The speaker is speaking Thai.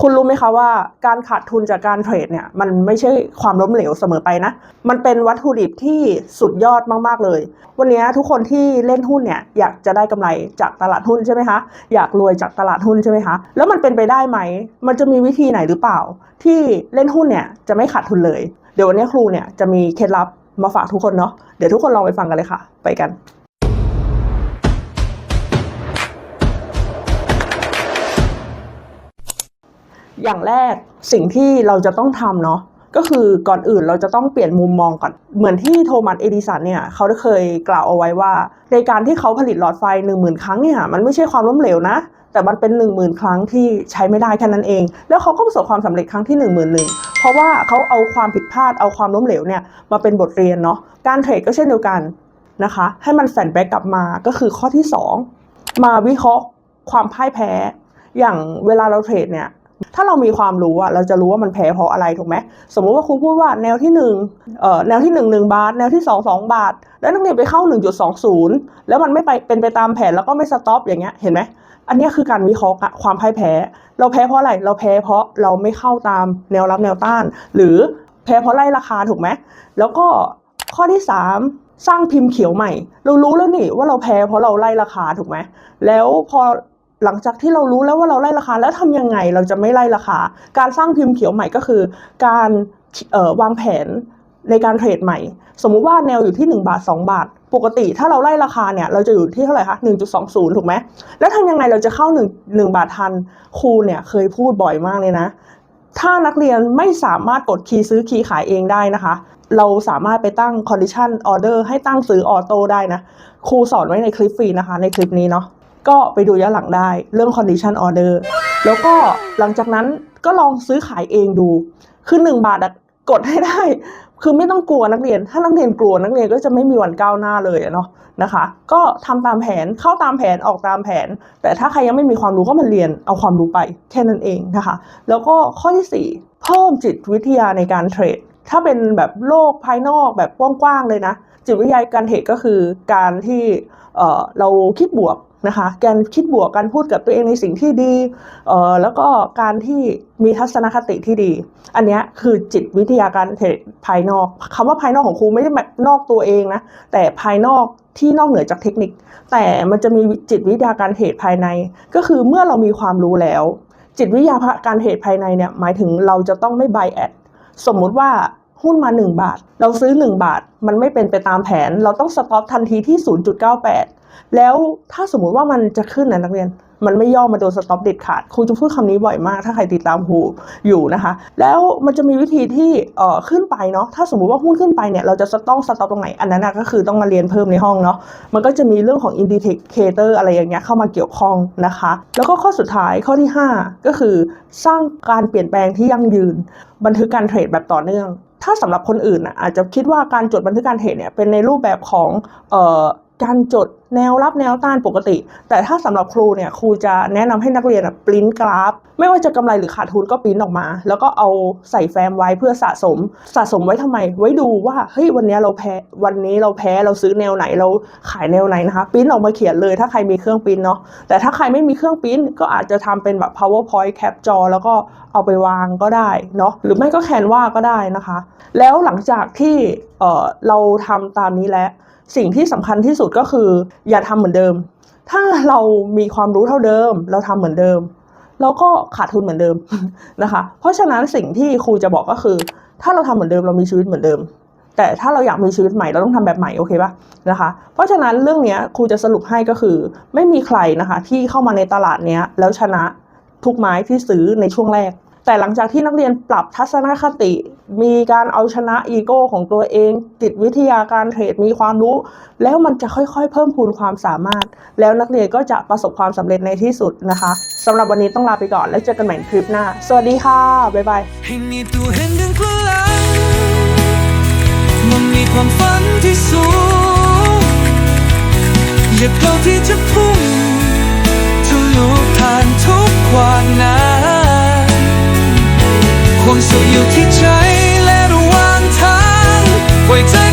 คุณรู้ไหมคะว่าการขาดทุนจากการเทรดเนี่ยมันไม่ใช่ความล้มเหลวเสมอไปนะ มันเป็นวัตถุดิบที่สุดยอดมากๆเลย วันนี้ทุกคนที่เล่นหุ้นเนี่ยอยากจะได้กำไรจากตลาดหุ้นใช่ไหมคะอยากรวยจากตลาดหุ้นใช่ไหมคะแล้วมันเป็นไปได้ไหม มันจะมีวิธีไหนหรือเปล่า ที่เล่นหุ้นเนี่ยจะไม่ขาดทุนเลย เดี๋ยววันนี้ครูเนี่ยจะมีเคล็ดลับมาฝากทุกคนเนาะเดี๋ยวทุกคนลองไปฟังกันเลยค่ะ ไปกัน อย่างแรกสิ่งที่เราจะต้องทำเนาะก็คือก่อนอื่นเราจะต้องเปลี่ยนมุมมองก่อน เหมือนที่โทมัสเอดิสันเนี่ยเขาได้เคยกล่าวเอาไว้ว่า ในการที่เขาผลิตหลอดไฟ 1 0,000 ครั้งเนี่ยมันไม่ใช่ความล้มเหลวนะ แต่มันเป็น 1 0,000 ครั้งที่ใช้ไม่ได้แค่นั้นเอง แล้วเขาก็ประสบความสำเร็จครั้งที่1 1 0 0 0เพราะว่าเขาเอาความผิดพลาดเอาความล้มเหลวเนี่ยมาเป็นบทเรียนเนาะการเทรดก็เช่นเดียวกันนะคะให้มันแฟนแบ็กกลับมาก็คือข้อที่ 2 มาวิเคราะห์ความพ่ายแพ้ อย่างเวลาเราเทรดเนี่ย ถ้าเรามีความรู้อะเราจะรู้ว่ามันแพ้เพราะอะไรถูกไหมสมมุติว่าครูพูดว่าแนวที่หนึ่งเอ่อแนวที่หนึ่งหนึ่งบาท แนวที่สองสองบาท แล้วนักเรียนไปเข้า1.20แล้วมันไม่ไปเป็นไปตามแผนแล้วก็ไม่สต็อปอย่างเงี้ยเห็นไหมอันนี้คือการวิเคราะห์อะความพ่ายแพ้ เราแพ้เพราะอะไรเราแพ้เพราะเราไม่เข้าตามแนวรับแนวต้าน หรือแพ้เพราะไล่ราคาถูกไหมแล้วก็ข้อที่สามสร้างพิมพ์เขียวใหม่ เรารู้แล้วนี่ว่าเราแพ้เพราะเราไล่ราคาถูกไหมแล้วพอ หลังจากที่เรารู้แล้วว่าเราไล่ราคา แล้วทำยังไงเราจะไม่ไล่ราคา การสร้างพิมพ์เขียวใหม่ก็คือ การวางแผนในการเทรดใหม่ สมมุติว่าแนวอยู่ที่ 1 บาท 2 บาท ปกติถ้าเราไล่ราคาเนี่ยเราจะอยู่ที่เท่าไหร่คะ1.20 ถูกไหมแล้วทำยังไงเราจะเข้า 1 1 บาททันครูเนี่ยเคยพูดบ่อยมากเลยนะ ถ้านักเรียนไม่สามารถกดคีย์ซื้อคีย์ขายเองได้นะคะ เราสามารถไปตั้ง condition order ให้ตั้งซื้อออโต้ได้นะ ครูสอนไว้ในคลิปฟรีนะคะ ในคลิปนี้เนาะ ก็ไปดูย้อนหลังได้เรื่อง condition order แล้วก็หลังจากนั้นก็ลองซื้อขายเองดู คือ1บาทกดให้ได้ คือไม่ต้องกลัวนักเรียน ถ้านักเรียนกลัวนักเรียนก็จะไม่มีวันก้าวหน้าเลยเนาะนะคะ ก็ทำตามแผนเข้าตามแผนออกตามแผน แต่ถ้าใครยังไม่มีความรู้ก็มาเรียนเอาความรู้ไปแค่นั้นเองนะคะ แล้วก็ข้อที่ 4 เพิ่มจิตวิทยาในการเทรดถ้าเป็นแบบโลกภายนอกแบบกว้างๆเลยนะ จิตวิทยาการเทรดก็คือการที่เเราคิดบวก นะคะการคิดบวกการพูดกับตัวเองในสิ่งที่ดีเอ่อแล้วก็การที่มีทัศนคติที่ดี อันนี้คือจิตวิทยาการเทรดภายนอกคำว่าภายนอกของครูไม่ได้นอกตัวเองนะแต่ภายนอกที่นอกเหนือจากเทคนิค แต่มันจะมีจิตวิทยาการเทรดภายใน ก็คือเมื่อเรามีความรู้แล้ว จิตวิทยาการเทรดภายในเนี่ยหมายถึงเราจะต้องไม่ buy at สมมุติว่าหุ้นมา 1 บาท เราซื้อ 1 บาท มันไม่เป็นไปตามแผน เราต้องสต็อปทันทีที่ 0.98 แล้วถ้าสมมุติว่ามันจะขึ้นนะนักเรียน มันไม่ย่อมาโดนสต็อปเด็ดขาดครูจะพูดคำนี้บ่อยมาก ถ้าใครติดตามครูอยู่นะคะ แล้วมันจะมีวิธีที่เอ่อขึ้นไปเนาะถ้าสมมุติว่าหุ้นขึ้นไปเนี่ยเราจะต้องสต็อปตรงไหนอันนั้นนะก็คือต้องมาเรียนเพิ่มในห้องเนาะมันก็จะมีเรื่องของอินดิเคเตอร์อะไรอย่างเงี้ยเข้ามาเกี่ยวข้องนะคะ แล้วก็ข้อสุดท้ายข้อที่ 5 ก็คือ สร้างการเปลี่ยนแปลงที่ยั่งยืน บันทึกการเทรดแบบต่อเนื่อง ถ้าสำหรับคนอื่นอะอาจจะคิดว่าการจดบันทึกการเทรดเนี่ยเป็นในรูปแบบของเอ่อการจด แนวรับแนวต้านปกติ แต่ถ้าสำหรับครูเนี่ยครูจะแนะนำให้นักเรียนปริ้นกราฟ ไม่ว่าจะกำไรหรือขาดทุนก็ปริ้นออกมา แล้วก็เอาใส่แฟ้มไว้เพื่อสะสม สะสมไว้ทำไม ไว้ดูว่าเฮ้ยวันนี้เราแพ้วันนี้เราแพ้เราซื้อแนวไหนเราขายแนวไหนนะคะปริ้นออกมาเขียนเลย ถ้าใครมีเครื่องปริ้นเนาะแต่ถ้าใครไม่มีเครื่องปริ้นก็อาจจะทำเป็นแบบ powerpoint แคปจอแล้วก็เอาไปวางก็ได้เนาะหรือไม่ก็แคนวาก็ได้นะคะ แล้วหลังจากที่เเราทำตามนี้แล้วสิ่งที่สำคัญที่สุดก็คืออย่าทำเหมือนเดิม ถ้าเรามีความรู้เท่าเดิม เราทำเหมือนเดิม เราก็ขาดทุนเหมือนเดิมนะคะ เพราะฉะนั้นสิ่งที่ครูจะบอกก็คือ ถ้าเราทำเหมือนเดิมเรามีชีวิตเหมือนเดิม แต่ถ้าเราอยากมีชีวิตใหม่เราต้องทำแบบใหม่โอเคปะนะคะ เพราะฉะนั้นเรื่องนี้ครูจะสรุปให้ก็คือ ไม่มีใครนะคะที่เข้ามาในตลาดเนี้ยแล้วชนะทุกไม้ที่ซื้อในช่วงแรก แต่หลังจากที่นักเรียนปรับทัศนคติ มีการเอาชนะอีโก้ของตัวเอง จิตวิทยาการเทรดมีความรู้ แล้วมันจะค่อยๆ เพิ่มพูนความสามารถ แล้วนักเรียนก็จะประสบความสำเร็จในที่สุดนะคะสำหรับวันนี้ต้องลาไปก่อนแล้วเจอกันใหม่คลิปหน้า สวัสดีค่ะ บ๊ายบายมีตันมีความฝันที่สูงอย่ากลัวที่จะพุ่งทะลุผ่านทุกขวางน้ สุขอยู่ที่ใจและระหว่างทางไว้ใจ